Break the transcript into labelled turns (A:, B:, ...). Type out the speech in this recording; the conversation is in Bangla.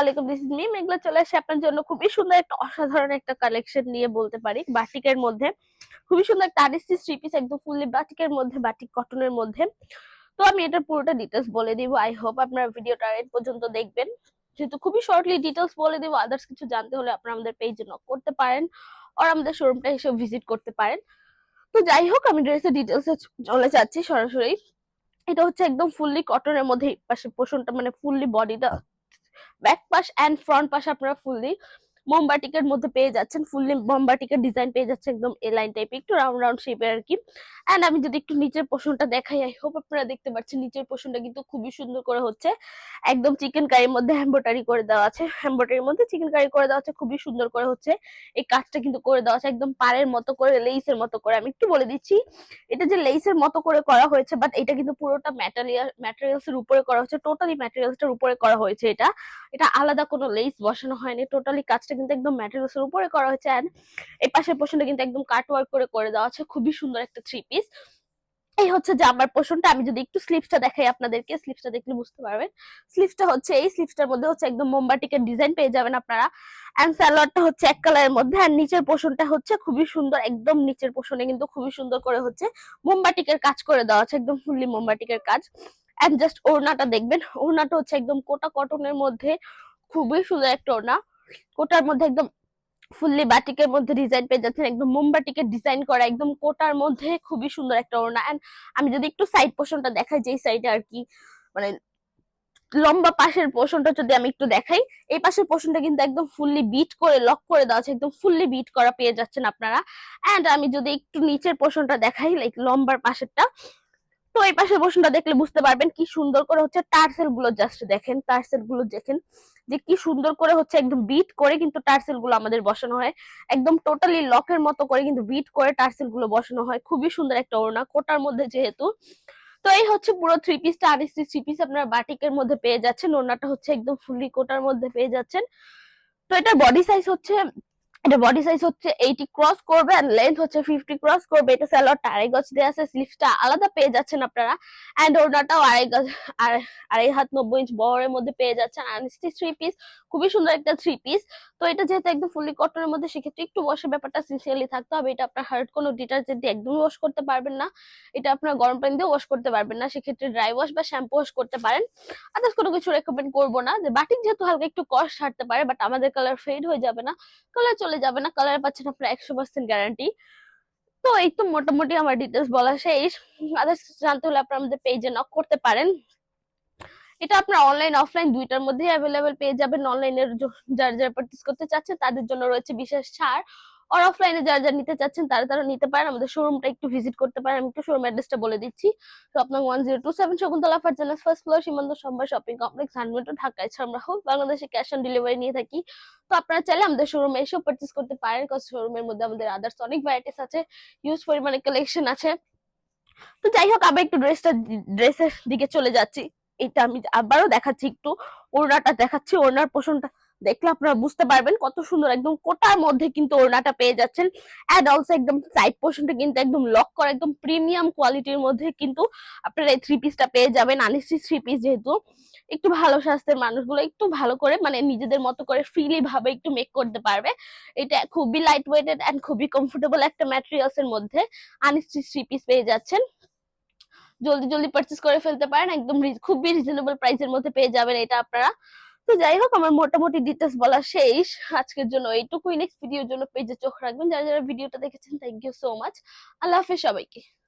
A: আলাইকুম দিস মি মেঘলা চলে আসে আপনার জন্য। খুবই সুন্দর একটা অসাধারণ একটা কালেকশন নিয়ে বলতে পারি মধ্যে। খুবই সুন্দর একটা মধ্যে বাটিক কটনের মধ্যে। তো আমি এটা পুরোটা ডিটেলস বলে দিব। আই পর্যন্ত দেখবেন। যেহেতু খুবই শর্টলি ডিটেলস বলে দিব আদার্স কিছু জানতে হলে আপনারা আমাদের পেজে নক করতে পারেন আর আমাদের শোরুমটা এসে ভিজিট করতে পারেন। তো যাই হোক, আমি ড্রেসের ডিটেলসে চলে যাচ্ছি সরাসরি। এটা হচ্ছে একদম ফুললি কটনের মধ্যে পাশে পোষণটা মানে ফুললি বডিটা ব্যাক পাশ এন্ড ফ্রন্ট পাশ আপনারা ফুললি মোমবাটিকের মধ্যে পেয়ে যাচ্ছেন ফুললি মোমবাটিকের ডিজাইন পেয়ে যাচ্ছে একদম এ লাইন টাইপ একটু রাউন্ড রাউন্ড শেপের আর কি। এন্ড আমি যদি একটু নিচের পোষণটা দেখাই আই হোপ আপনারা দেখতে পাচ্ছেন নিচের পোষণটা কিন্তু খুবই সুন্দর করে হচ্ছে। একদম চিকেন কারির মধ্যে এমব্রয়ডারি করে দেওয়া আছে এমব্রয়ডারির মধ্যে চিকেন কারি করে দেওয়া আছে, খুবই সুন্দর করে হচ্ছে এই কাজটা কিন্তু করে দেওয়া আছে, একদম পাড়ের মতো করে লেইসের মতো করে। আমি একটু বলে দিচ্ছি, এটা যে লেইসের মতো করে করা হয়েছে বাট এটা কিন্তু পুরোটা ম্যাটেরিয়াল ম্যাটেরিয়ালস এর উপরে করা হয়েছে টোটালি ম্যাটেরিয়ালস এর উপরে করা হয়েছে এটা। এটা আলাদা কোনো লেইস বসানো হয়নি টোটালি কাজটা কিন্তু একদম ম্যাটেরিয়ালস এর উপরে করা হয়েছে এন্ড এই পাশের পোর্শনটা কিন্তু একদম কাট ওয়ার্ক করে করে দেওয়া আছে। খুবই সুন্দর একটা থ্রি পিস এই হচ্ছে জামার পোর্শনটা আমি যদি একটু স্লিপসটা দেখাই আপনাদেরকে স্লিপসটা দেখলে বুঝতে পারবেন। স্লিপসটা হচ্ছে, এই স্লিপসটার মধ্যে হচ্ছে একদম মোমবাটিকের ডিজাইন পেয়ে যাবেন আপনারা। এন্ড স্যালোয়ারটা হচ্ছে এক কালারের মধ্যে। আর নিচের পোর্শনটা হচ্ছে খুবই সুন্দর, একদম নিচের পোর্শনে কিন্তু খুবই সুন্দর করে হচ্ছে মোমবাটিকের কাজ করে দেওয়া আছে, একদম ফুললি মোমবাটিকের কাজ। এন্ড জাস্ট ওড়নাটা দেখবেন। ওড়নাটা হচ্ছে একদম কোটা কটনের মধ্যে। খুবই সুন্দর একটা ওড়না। কোটার মধ্যে একদম ফুললি বাটিকের মধ্যে ডিজাইন পেয়ে যাচ্ছেন, একদম মোমবাটিকে ডিজাইন করা একদম কোটার মধ্যে খুবই সুন্দর একটা ওড়না। এন্ড আমি যদি একটু সাইড পোর্শনটা দেখাই, যেই সাইডে আর কি মানে লম্বা পাশের পোর্শনটা যদি আমি একটু দেখাই, এই পাশের পোর্শনটা কিন্তু একদম ফুললি বিট করে লক করে দেওয়া আছে, একদম ফুললি বিট করা পেয়ে যাচ্ছেন আপনারা। এন্ড আমি যদি একটু নিচের পোর্শনটা দেখাই লাইক লম্বার পাশেরটা তো এই পাশে বসুনটা দেখলে বুঝতে পারবেন কি সুন্দর করে হচ্ছে টার্সেলগুলো জাস্ট দেখেন টার্সেলগুলো দেখেন যে কি সুন্দর করে হচ্ছে একদম বিট করে কিন্তু টার্সেলগুলো আমাদের বসানো হয়। একদম টোটালি লকের মতো করে কিন্তু বিট করে টার্সেলগুলো বসানো হয়। খুবই সুন্দর একটা ওড়না, কোটার মধ্যে যেহেতু। তো এই হচ্ছে পুরো থ্রি পিসটা আর থ্রি পিস আপনারা বাটিকের মধ্যে পেয়ে যাচ্ছেন। ওড়নাটা হচ্ছে একদম ফুললি কোটার মধ্যে পেয়ে যাচ্ছেন। তো এটা বডি সাইজ হচ্ছে এটা বডি সাইজ হচ্ছে এইটি ক্রস করবে আর লেন্থ হচ্ছে ফিফটি ক্রস করবে। এটা স্যালোয়ারটা আড়াই গজ দেওয়া আছে স্লিভসটা আলাদা পেয়ে যাচ্ছেন আপনারা। অ্যান্ড ওড়নাটাও আড়াই গজ আর আড়াই হাত নব্বই ইঞ্চ বহরের মধ্যে পেয়ে যাচ্ছেন। আনস্টি থ্রি পিস খুবই সুন্দর একটা থ্রি পিস তো এটা যেহেতু একদম ফুললি কটনের মধ্যে, সেক্ষেত্রে একটু বসে ব্যাপারটা সিনসিয়ারলি থাকতে হবে। এটা আপনার হার্ড কোনো ডিটারজেন্ট দিয়ে একদমই ওয়াশ করতে পারবেন না। এটা আপনার গরম পানি দিয়ে ওয়াশ করতে পারবেন না। সেক্ষেত্রে ড্রাই ওয়াশ বা শ্যাম্পু ওয়াশ করতে পারেন। আদার্স কোনো কিছু রেকমেন্ড করব না। যে বাটিক যেহেতু হালকা একটু কস্ট ছাড়তে পারে বাট আমাদের কালার ফেড হয়ে যাবে না। কালার চলে যাবে না কালার পাচ্ছেন আপনার একশো পার্সেন্ট গ্যারান্টি তো এই তো মোটামুটি আমার ডিটেলস বলা শেষ। আদার্স জানতে হলে আপনার আমাদের পেজে নক করতে পারেন। এটা আপনার অনলাইন অফলাইন দুইটার মধ্যেই অ্যাভেলেবেল পেয়ে যাবেন। অনলাইনের যারা যারা প্র্যাকটিস করতে চাচ্ছেন, তাদের জন্য রয়েছে বিশেষ ছাড়। আর অফলাইনে যারা যারা নিতে চাচ্ছেন, তারা তারা নিতে পারেন। আমাদের শোরুমটা একটু ভিজিট করতে পারেন। আমি একটু শোরুম অ্যাড্রেসটা বলে দিচ্ছি। তো আপনার one zero two seven Shakuntala Farzana's first floor Simanta Sambhar shopping complex হানমেটো Dhaka এছাড়া আমরা হোক বাংলাদেশে ক্যাশ অন ডেলিভারি নিয়ে থাকি। তো আপনারা চাইলে আমাদের শোরুমে এসেও পার্চেস করতে পারেন। কারণ শোরুমের মধ্যে আমাদের আদার্স অনেক ভ্যারাইটিস আছে। ইউজ পরিমাণে কালেকশন আছে। তো যাই হোক, আবার একটু ড্রেসটা ড্রেসের দিকে চলে যাচ্ছি। এটা আমি আবারও দেখাচ্ছি, একটু ওড়নাটা দেখাচ্ছি। ওড়নার পোষণটা দেখলে আপনারা বুঝতে পারবেন কত সুন্দর একদম কোটার মধ্যে কিন্তু ওড়নাটা পেয়ে যাচ্ছেন। অ্যান্ড অলসো একদম সাইড পোর্শনটা কিন্তু একদম লক করা, একদম প্রিমিয়াম কোয়ালিটির মধ্যে কিন্তু আপনারা এই থ্রি পিসটা পেয়ে যাবেন। আনিসি থ্রি পিস যেহেতু, একটু ভালো স্বাস্থ্যের মানুষগুলো একটু ভালো করে মানে নিজেদের মতো করে ফ্রিলি ভাবে একটু মেক করতে পারবে। এটা খুবই লাইট ওয়েটেড অ্যান্ড খুবই কমফোর্টেবল একটা ম্যাটেরিয়ালস এর মধ্যে আনিসি থ্রি পিস পেয়ে যাচ্ছেন। জলদি জলদি পারচেস করে ফেলতে পারেন। একদম খুবই রিজনেবল প্রাইসের মধ্যে পেয়ে যাবেন এটা আপনারা। তো যাই হোক, আমার মোটামুটি ডিটেলস বলা শেষ। আজকের জন্য এইটুকুই। নেক্সট ভিডিওর জন্য পেজে চোখ রাখবেন। যারা যারা ভিডিওটা দেখেছেন থ্যাংক ইউ সো মাচ আল্লাহ হাফেজ সবাইকে।